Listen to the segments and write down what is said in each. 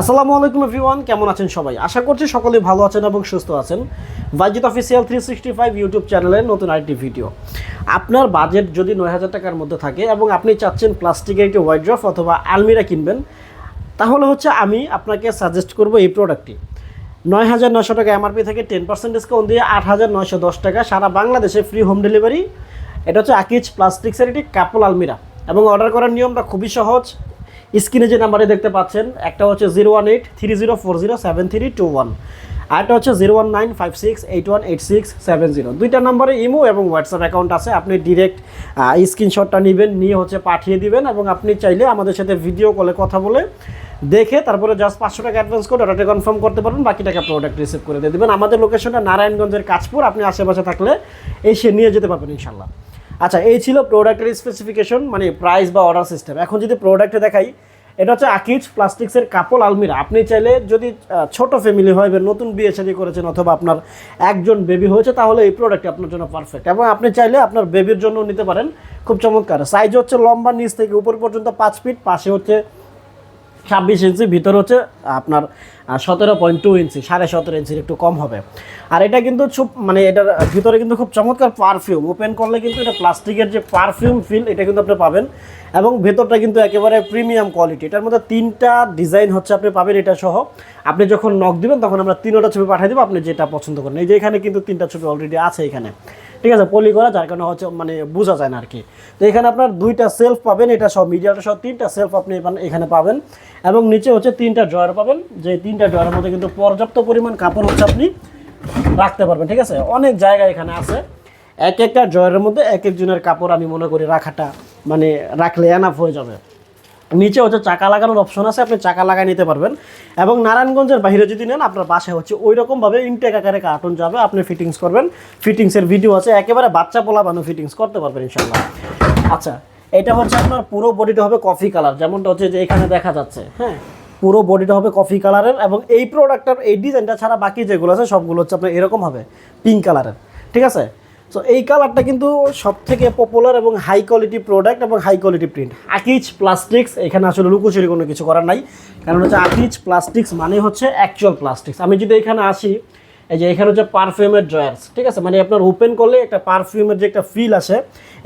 আসসালামু আলাইকুম এভরিওয়ান, কেমন আছেন সবাই? আশা করছি সকলেই ভালো আছেন এবং সুস্থ আছেন budget official three sixty five YouTube চ্যানেলের নতুন আরেকটি ভিডিও। আপনার বাজেট যদি নয় হাজার টাকার মধ্যে থাকে এবং আপনি চাচ্ছেন প্লাস্টিকের একটি ওয়াইড্রফ অথবা আলমিরা কিনবেন, তাহলে হচ্ছে আমি আপনাকে সাজেস্ট করব এই প্রোডাক্টটি নয় হাজার নশো টাকা এমআরপি থেকে টেন পার্সেন্ট ডিসকাউন্ট দিয়ে আট হাজার নয়শো দশ টাকা সারা বাংলাদেশে ফ্রি হোম ডেলিভারি এটা হচ্ছে আকিজ প্লাস্টিক্সের একটি কাপল আলমিরা এবং অর্ডার করার নিয়মটা খুবই সহজ। স্ক্রিনে যে নাম্বারে দেখতে পাচ্ছেন, একটা হচ্ছে zero one eight three zero four zero seven three two one আরেকটা হচ্ছে zero one nine five six eight one eight six seven zero. দুইটা নাম্বারে ইমো এবং হোয়াটসঅ্যাপ অ্যাকাউন্ট আছে। আপনি ডিরেক্ট স্ক্রিনশটটা নেবেন, নিয়ে হচ্ছে পাঠিয়ে দিবেন এবং আপনি চাইলে আমাদের সাথে ভিডিও কলে কথা বলে দেখে তারপরে জাস্ট পাঁচশো টাকা অ্যাডভান্স করে অর্ডারটা কনফার্ম করতে পারবেন, বাকি টাকা প্রোডাক্ট রিসিভ করে দিয়ে দেবেন। আমাদের লোকেশনটা নারায়ণগঞ্জের কাজপুর আপনি আশেপাশে থাকলে এসে নিয়ে যেতে পারবেন ইনশাল্লাহ আচ্ছা এই ছিল প্রোডাক্টের স্পেসিফিকেশন মানে প্রাইস বা অর্ডার সিস্টেম এখন যদি প্রোডাক্টে দেখাই, এটা হচ্ছে আকিজ প্লাস্টিক্সের কাপল আলমিরা। আপনি চাইলে যদি ছোট ফ্যামিলি হয় বা নতুন বিয়ে শাড়ি করেছেন অথবা আপনার একজন বেবি হয়েছে, তাহলে এই প্রোডাক্টটি আপনার জন্য পারফেক্ট এবং আপনি চাইলে আপনার বেবির জন্য নিতে পারেন। খুব চমৎকার। সাইজ হচ্ছে লম্বা নিচ থেকে উপর পর্যন্ত পাঁচ ফিট পাশে হচ্ছে ছাব্বিশ ইঞ্চি, ভিতর হচ্ছে আপনার সতেরো পয়েন্ট টু ইঞ্চি, সাড়ে সতেরো ইঞ্চির একটু কম হবে। আর এটা কিন্তু খুব মানে এটার ভিতরে কিন্তু খুব চমৎকার পারফিউম ওপেন করলে কিন্তু এটা প্লাস্টিকের যে পারফিউম ফিল এটা কিন্তু আপনি পাবেন। এবং ভেতরটা কিন্তু একেবারে প্রিমিয়াম কোয়ালিটি এটার মধ্যে তিনটা ডিজাইন হচ্ছে আপনি পাবেন এটা সহ। আপনি যখন নক দিবেন, তখন আমরা তিনটা ছবি পাঠিয়ে দেবো, আপনি যেটা পছন্দ করেন। এই যে এখানে কিন্তু তিনটা ছবি অলরেডি আছে এখানে। ঠিক আছে পলি করা, যার কারণে হচ্ছে মানে বোঝা যায় না আর কি তো এখানে আপনার দুইটা সেলফ পাবেন, এটা সব মিডিয়াটা সব তিনটা সেলফ আপনি এখানে- পাবেন। এবং নিচে হচ্ছে তিনটা ড্রয়ার পাবেন, যে তিনটা ড্রয়ারের মধ্যে কিন্তু পর্যাপ্ত পরিমাণ কাপড় হচ্ছে আপনি রাখতে পারবেন, ঠিক আছে? অনেক জায়গা এখানে আছে। এক একটা ড্রয়ারের মধ্যে এক একজনের কাপড় আমি মনে করি রাখাটা মানে রাখলে এনাফ হয়ে যাবে। নিচে হচ্ছে চাকা লাগানোর অপশন আছে, আপনি চাকা লাগাই নিতে পারবেন। এবং নারায়ণগঞ্জের বাইরে যদি নেন, আপনার বাসায় হচ্ছে ওই রকমভাবে ইনটেক আকারে কার্টুন যাবে, আপনি ফিটিংস করবেন। ফিটিংসের ভিডিও আছে, একেবারে বাচ্চা পোলা বানো ফিটিংস করতে পারবেন ইনশাল্লাহ আচ্ছা এটা হচ্ছে আপনার পুরো বডিটা হবে কফি কালার যেমনটা হচ্ছে যে এখানে দেখা যাচ্ছে হ্যাঁ? পুরো বডিটা হবে কফি কালারের এবং এই প্রোডাক্টটার এই ডিজাইনটা ছাড়া বাকি যেগুলো আছে, সবগুলো হচ্ছে আপনার এরকম হবে পিঙ্ক কালারের ঠিক আছে? সো এই কালারটা কিন্তু সব থেকে পপুলার এবং হাই কোয়ালিটি প্রোডাক্ট এবং high quality print Akij plastics এখানে আসলে লুকোচুরি কোনো কিছু করার নাই। কারণ হচ্ছে আকিজ প্লাস্টিক্স মানে হচ্ছে অ্যাকচুয়াল প্লাস্টিক্স আমি যদি এখানে আসি, এই যে এখানে হচ্ছে পারফিউমের ড্রয়ার্স ঠিক আছে? মানে আপনার ওপেন করলে একটা পারফিউমের যে একটা ফিল আসে,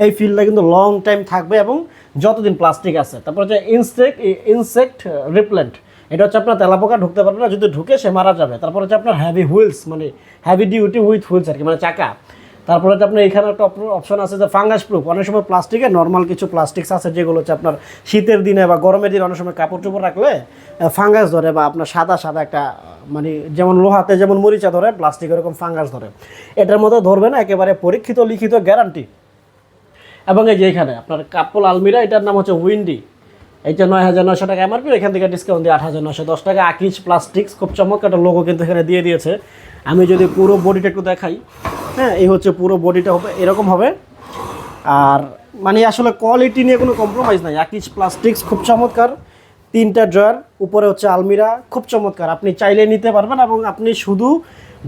এই ফিলটা কিন্তু লং টাইম থাকবে এবং যতদিন প্লাস্টিক আছে। তারপর হচ্ছে ইনসেক্ট ইনসেক্ট রিপ্লেন্ট এটা হচ্ছে আপনার তেলাপোকা ঢুকতে পারবে না, যদি ঢুকে সে মারা যাবে। তারপর হচ্ছে আপনার হ্যাভি হুইলস মানে হ্যাভি ডিউটি উইথ হুইলস আর কি মানে চাকা। তারপরে আপনার এখানে একটা অপশন আছে যে ফাঙ্গাস প্রুফ অনেক সময় প্লাস্টিকে নর্মাল কিছু প্লাস্টিক্স আছে যেগুলো হচ্ছে আপনার শীতের দিনে বা গরমের দিনে অনেক সময় কাপড় চোপড় রাখলে ফাঙ্গাস ধরে বা আপনার সাদা সাদা একটা মানে যেমন লোহাতে যেমন মরিচা ধরে প্লাস্টিক এরকম ফাঙ্গাস ধরে। এটার মধ্যে ধরবে না, একেবারে পরীক্ষিত, লিখিত গ্যারান্টি এবং এই যে এখানে আপনার কাপল আলমিরা, এটার নাম হচ্ছে উইন্ডি। এইটা নয় হাজার নশো টাকা এমআরপি এখান থেকে ডিসকাউন্ট দিয়ে আট হাজার নশো দশ টাকা। আকিজ প্লাস্টিক্স খুব চমৎকার একটা লোগো কিন্তু এখানে দিয়ে দিয়েছে। আমি যদি পুরো বডিটা একটু দেখাই। হ্যাঁ এই হচ্ছে পুরো বডিটা হবে, এরকম হবে। আর মানে আসলে কোয়ালিটি নিয়ে কোনো কম্প্রোমাইজ নাই। আকিজ প্লাস্টিক্স খুব চমৎকার। তিনটা ড্রয়ার, উপরে হচ্ছে আলমিরা, খুব চমৎকার। আপনি চাইলে নিতে পারবেন এবং আপনি শুধু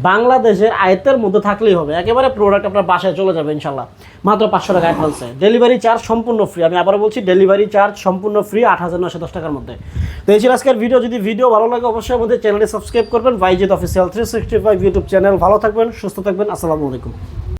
বাংলাদেশের আয়ত্তের মধ্যে থাকলেই হবে। একেবারে প্রোডাক্ট আপনার বাসায় চলে যাবে ইনশাল্লাহ। মাত্র পাঁচশো টাকা অ্যাডভান্সে ডেলিভারি চার্জ সম্পূর্ণ ফ্রি আমি আবার বলছি ডেলিভারি চার্জ সম্পূর্ণ ফ্রি আট হাজার নশো দশ টাকার মধ্যে। তো এই ছিল আজকের ভিডিও যদি ভিডিও ভালো লাগে, অবশ্যই আমাদের চ্যানেলটি সাবস্ক্রাইব করবেন। Bayezid official three sixty five YouTube channel ভালো থাকবেন, সুস্থ থাকবেন। আসসালামু আলাইকুম।